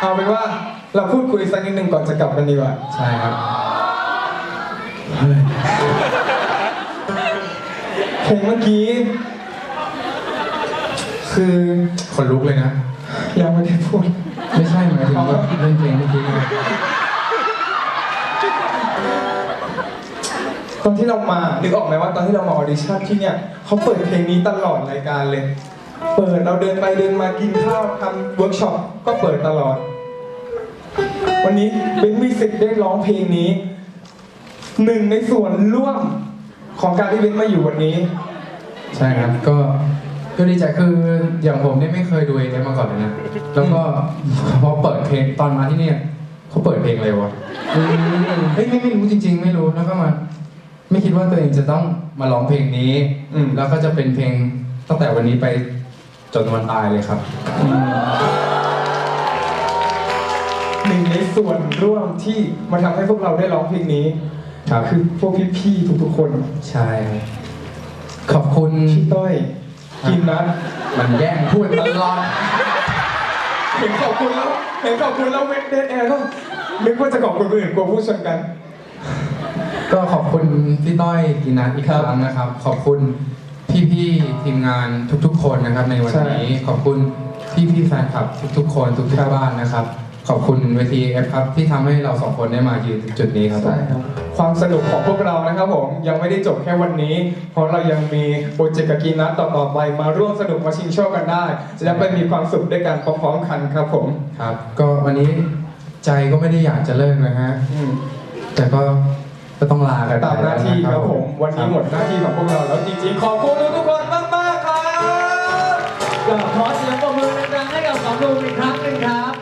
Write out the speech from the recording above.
เอาเป็นว่าเราพูดคุยสักนิดหนึ่งก่อนจะกลับกันดีกว่า ใช่ครับเพลงเมื่อกี้ คือคนลุกเลยนะ ยังไม่ได้พูด ไม่ใช่หมายถึงว่าเล่นเพลงเมื่อกี้ไงตอนที่เรามานึกออกไหมว่าตอนที่เรามาออดิชั่นที่เนี่ยเขาเปิดเพลงนี้ตลอดรายการเลย เปิดเราเดินไปเดินมากินข้าวทำเวิร์กช็อปก็เปิดตลอด วันนี้เป็นมีสิทธิ์ได้ร้องเพลงนี้ หนึ่งในส่วนร่วมของการที่เบนมาอยู่วันนี้ ใช่ครับก็ก็ดีใจคืออย่างผมเนี่ยไม่เคยดูเอ็นมาก่อนเลยนะ แล้วก็พอเปิดเพลงตอนมาที่เนี่ยเขาเปิดเพลงอะไรวะเฮ้ยไม่ไม่รู้จริง ๆ ไม่รู้แล้วก็มาไม่คิดว่าตัวเองจะต้องมาร้องเพลงนี้อืมแล้วก็จะเป็นเพลงตั้งแต่วันนี้ไป จนวันตายเลยครับ หนึ่งในส่วนร่วมที่มาทำให้พวกเราได้ร้องเพลงนี้ครับ คือพวกพี่ๆทุกๆคนใช่ครับขอบคุณ พี่ต้อยกินนัทมันแย่งพูดตลอดเห็นขอบคุณแล้วเห็นขอบคุณแล้วเวทเดนแอร์ก็นึกว่าจะขอบคุณคนอื่นกลัวพูดชนกัน ก็ขอบคุณพี่ต้อยกินนัทอีกครั้งนะครับ ขอบคุณ พี่ๆทีมงานทุกๆ คนนะครับ ในวันนี้ขอบคุณพี่ๆแฟนคลับทุกๆ คนทุกๆบ้านนะครับ ขอบคุณเวทีเอฟครับที่ทำให้เราสองคนได้มายืนจุดนี้ครับ ใช่ครับ ความสนุกของพวกเรานะครับผมยังไม่ได้จบแค่วันนี้ เพราะเรายังมีโปรเจกต์กับกินนัทต่อๆไปมาร่วมสนุกมาชิงโชคกันได้ และไปมีความสุขด้วยกันพร้อมๆกันครับผมครับ ก็วันนี้ใจก็ไม่ได้อยากจะเลิกนะฮะ อืมแต่ก็ ก็ต้องลากันตามหน้าที่ครับผม วันนี้หมดหน้าที่ของพวกเราแล้วจริงๆ ขอบคุณทุกคนมากๆครับ ขอเสียงปรบมือดังๆให้กับสองลูงอีกครั้งหนึ่งครับ